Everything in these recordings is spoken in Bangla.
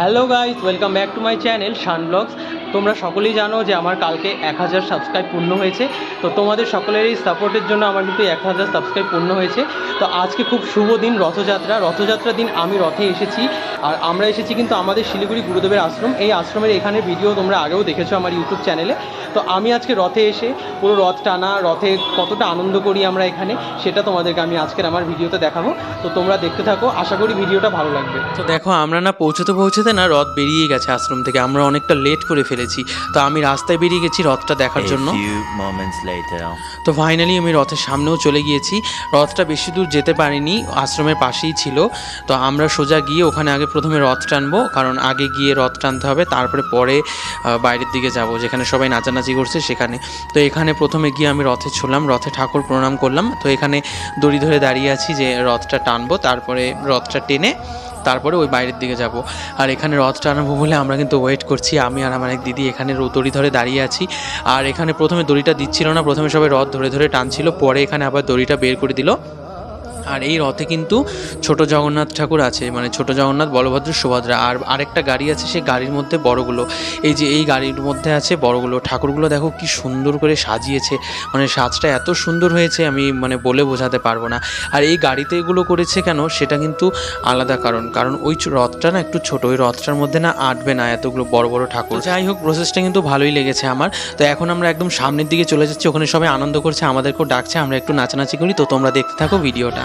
Hello guys welcome back to my channel Shan তোমরা সকলেই জানো যে আমার কালকে এক হাজার সাবস্ক্রাইব পূর্ণ হয়েছে। তো তোমাদের সকলের এই সাপোর্টের জন্য আমার কিন্তু এক হাজার সাবস্ক্রাইব পূর্ণ হয়েছে। তো আজকে খুব শুভ দিন রথযাত্রা। রথযাত্রার দিন আমি রথে এসেছি। আর আমরা এসেছি কিন্তু আমাদের শিলিগুড়ি গুরুদেবের আশ্রম। এই আশ্রমের এখানে ভিডিও তোমরা আগেও দেখেছ আমার ইউটিউব চ্যানেলে তো আমি আজকে রথে এসে পুরো রথ টানা, রথে কতটা আনন্দ করি আমরা এখানে, সেটা তোমাদেরকে আমি আজকের আমার ভিডিওতে দেখাবো। তো তোমরা দেখতে থাকো। আশা করি ভিডিওটা ভালো লাগবে। তো দেখো, আমরা না পৌঁছতে পৌঁছতে না রথ বেরিয়ে গেছে আশ্রম থেকে। আমরা অনেকটা লেট করে ফেলেছি। তো আমি রাস্তায় বেরিয়ে গেছি রথটা দেখার জন্য। তো ফাইনালি আমি রথের সামনেও চলে গিয়েছি। রথটা বেশি দূর যেতে পারিনি আশ্রমের পাশেই ছিল। তো আমরা সোজা গিয়ে ওখানে আগে প্রথমে রথ টানবো কারণ আগে গিয়ে রথ টানতে হবে তারপরে পরে বাইরের দিকে যাব যেখানে সবাই নাচানাচি করছে সেখানে। তো এখানে প্রথমে গিয়ে আমি রথে ছুলাম রথে ঠাকুর প্রণাম করলাম। তো এখানে দড়ি ধরে দাঁড়িয়ে আছি যে রথটা টানবো তারপরে রথটা টেনে তারপরে ওই বাইরের দিকে যাব। আর এখানে রথ টানাবো বলে আমরা কিন্তু ওয়েট করছি। আমি আর আমার এক দিদি এখানে দড়ি ধরে দাঁড়িয়ে আছি। আর এখানে প্রথমে দড়িটা দিচ্ছিল না, প্রথমে সবাই রথ ধরে ধরে টানছিল, পরে এখানে আবার দড়িটা বের করে দিল। আর এই রথে কিন্তু ছোট জগন্নাথ ঠাকুর আছে মানে ছোট জগন্নাথ, বলভদ্র, সুভদ্রা, আর আরেকটা গাড়ি আছে সেই গাড়ির মধ্যে বড়গুলো। এই যে এই গাড়ির মধ্যে আছে বড়গুলো, ঠাকুরগুলো দেখো কি সুন্দর করে সাজিয়েছে মানে সাজটা এত সুন্দর হয়েছে আমি মানে বলে বোঝাতে পারব না। আর এই গাড়িতে এগুলো করেছে কেন? সেটা কিন্তু আলাদা কারণ কারণ ওই রথটা না একটু ছোট, ওই রথটার মধ্যে না আটবে না এতগুলো বড় বড় ঠাকুর। যাই হোক প্রসেসটা কিন্তু ভালোই লেগেছে আমার। তো এখন আমরা একদম সামনের দিকে চলে যাচ্ছি, ওখানে সবাই আনন্দ করছে, আমাদেরকেও ডাকছে, আমরা একটু নাচানাচি করি। তো তোমরা দেখতে থাকো ভিডিওটা।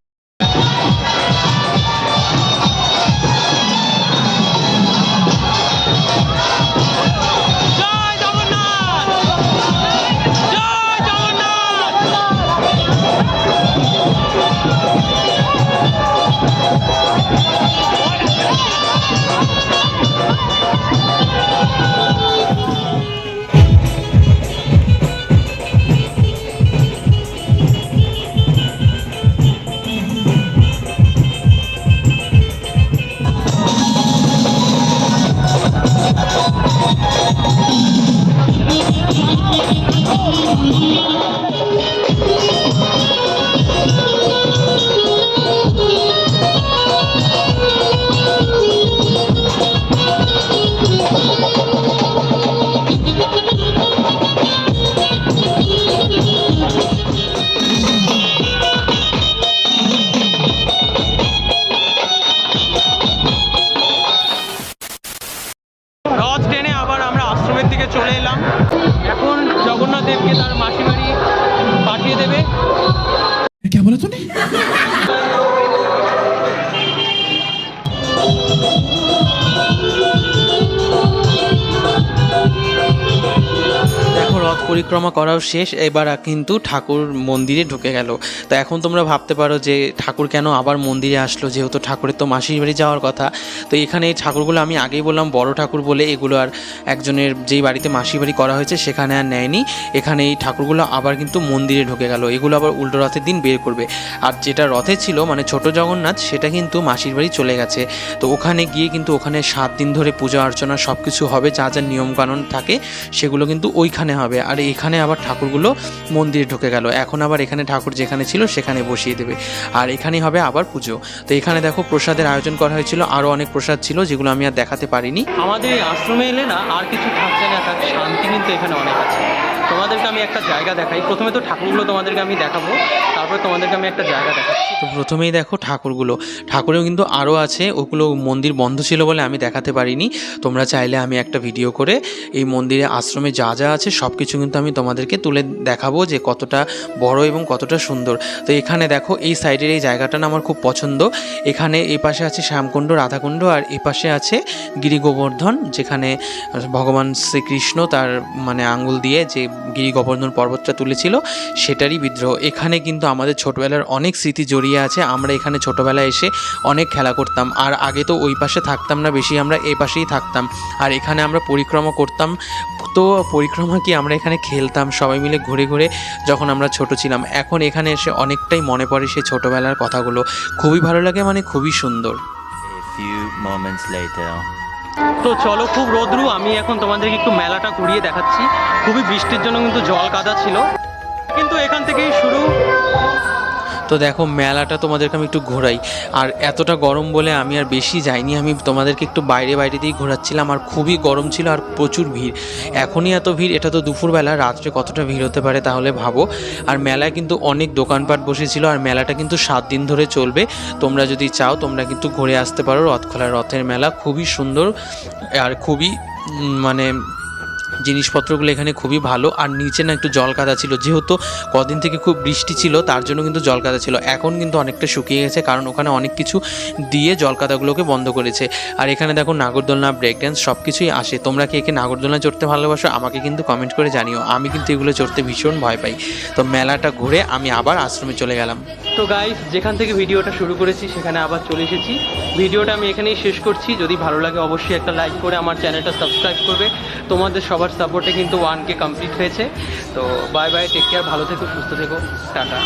क्या बोला तूने পরিক্রমা করাও শেষ, এবার কিন্তু ঠাকুর মন্দিরে ঢুকে গেল। তো এখন তোমরা ভাবতে পারো যে ঠাকুর কেন আবার মন্দিরে আসলো, যেহেতু ঠাকুরের তো মাসির বাড়ি যাওয়ার কথা। তো এখানে এই ঠাকুরগুলো আমি আগেই বললাম, বড় ঠাকুর বলে এগুলো আর একজনের যেই বাড়িতে মাসির বাড়ি করা হয়েছে সেখানে আর নেয়নি। এখানে এই ঠাকুরগুলো আবার কিন্তু মন্দিরে ঢুকে গেল। এগুলো আবার উল্টো রথের দিন বের করবে। আর যেটা রথে ছিল মানে ছোট জগন্নাথ, সেটা কিন্তু মাসির বাড়ি চলে গেছে। তো ওখানে গিয়ে কিন্তু ওখানে সাত দিন ধরে পূজা অর্চনা সব কিছু হবে, যা যা নিয়মকানুন থাকে, সেগুলো কিন্তু ওইখানে হবে। আর এখানে আবার ঠাকুরগুলো মন্দিরে ঢুকে গেল। এখন আবার এখানে ঠাকুর যেখানে ছিল সেখানে বসিয়ে দেবে। আর এখানেই হবে আবার পুজো। তো এখানে দেখো প্রসাদের আয়োজন করা হয়েছিল। আরও অনেক প্রসাদ ছিল যেগুলো আমি আর দেখাতে পারিনি। আমাদের এই আশ্রমে এলে না আর কিছু থাকছে না তার শান্তি কিন্তু এখানে অনেক আছে। তোমাদেরকে আমি একটা জায়গা দেখাই। প্রথমে তো ঠাকুরগুলো তোমাদেরকে আমি দেখাবো তারপরে তোমাদেরকে আমি একটা জায়গা দেখাচ্ছি। তো প্রথমেই দেখো ঠাকুরগুলো। ঠাকুরেও কিন্তু আরও আছে। ওগুলো মন্দির বন্ধ ছিল বলে আমি দেখাতে পারিনি। তোমরা চাইলে আমি একটা ভিডিও করে এই মন্দিরে আশ্রমে যা যা আছে সব কিছু কিন্তু আমি তোমাদেরকে তুলে দেখাবো যে কতটা বড় এবং কতটা সুন্দর। তো এখানে দেখো, এই সাইডের এই জায়গাটা না আমার খুব পছন্দ। এখানে এই পাশে আছে শ্যামকুণ্ড, রাধাকুণ্ড, আর এই পাশে আছে গিরি গোবর্ধন যেখানে ভগবান শ্রীকৃষ্ণ তার মানে আঙ্গুল দিয়ে যে গিরি গোবর্ধন পর্বতটা তুলেছিল, সেটারই বিদ্রোহ। এখানে কিন্তু আমাদের ছোটবেলার অনেক স্মৃতি জড়িয়ে আছে। আমরা এখানে ছোটবেলায় এসে অনেক খেলা করতাম। আর আগে তো ওই পাশে থাকতাম না, বেশি আমরা এই পাশেই থাকতাম। আর এখানে আমরা পরিক্রমা করতাম। তো পরিক্রমা কি আমরা এখানে খেলতাম সবাই মিলে ঘুরে ঘুরে যখন আমরা ছোট ছিলাম। এখন এখানে এসে অনেকটাই মনে পড়ে সেই ছোটবেলার কথাগুলো। খুবই ভালো লাগে মানে খুবই সুন্দর। তো চলো খুব রোদ্রু আমি এখন তোমাদেরকে একটু মেলাটা ঘুরিয়ে দেখাচ্ছি। খুবই বৃষ্টির জন্য কিন্তু জল কাদা ছিল। কিন্তু এখান থেকেই শুরু। তো দেখো, মেলাটা তোমাদেরকে আমি একটু ঘোরাই। আর এতটা গরম বলে আমি আর বেশি যাইনি। আমি তোমাদেরকে একটু বাইরে বাইরে দিয়েই ঘোরাচ্ছিলাম। আর খুবই গরম ছিল আর প্রচুর ভিড়। এখনই এত ভিড়, এটা তো দুপুরবেলা, রাত্রে কতটা ভিড় হতে পারে তাহলে ভাবো। আর মেলায় কিন্তু অনেক দোকানপাট বসেছিল, আর মেলাটা কিন্তু সাত দিন ধরে চলবে। তোমরা যদি চাও, তোমরা কিন্তু ঘুরে আসতে পারো। রথখোলা রথের মেলা খুবই সুন্দর, আর খুবই মানে জিনিসপত্রগুলো এখানে খুবই ভালো। আর নিচে না একটু জল কাদা ছিল। যেহেতু কদিন থেকে খুব বৃষ্টি ছিল, তার জন্য কিন্তু জল কাদা ছিল। এখন কিন্তু অনেকটা শুকিয়ে গেছে, কারণ ওখানে অনেক কিছু দিয়ে জল কাদাগুলোকে বন্ধ করেছে। আর এখানে দেখো নাগরদোলনা ব্রেক ড্যান্স সব কিছুই আসে। তোমরা কি একে নাগরদোলনা চড়তে ভালোবাসো, আমাকে কিন্তু কমেন্ট করে জানিও। আমি কিন্তু এগুলো চড়তে ভীষণ ভয় পাই। তো মেলাটা ঘুরে আমি আবার আশ্রমে চলে গেলাম। তো গাইস যেখান থেকে ভিডিওটা শুরু করেছি, সেখানে আবার চলে এসেছি। ভিডিওটা আমি এখানেই শেষ করছি। যদি ভালো লাগে অবশ্যই একটা লাইক করে আমার চ্যানেলটা সাবস্ক্রাইব করবে। তোমাদের সবার সাপোর্টে কিন্তু ওয়ান কে কমপ্লিট হয়েছে। তো বাই বাই টেক কেয়ার ভালো থেকো, সুস্থ থেকো, টাটা।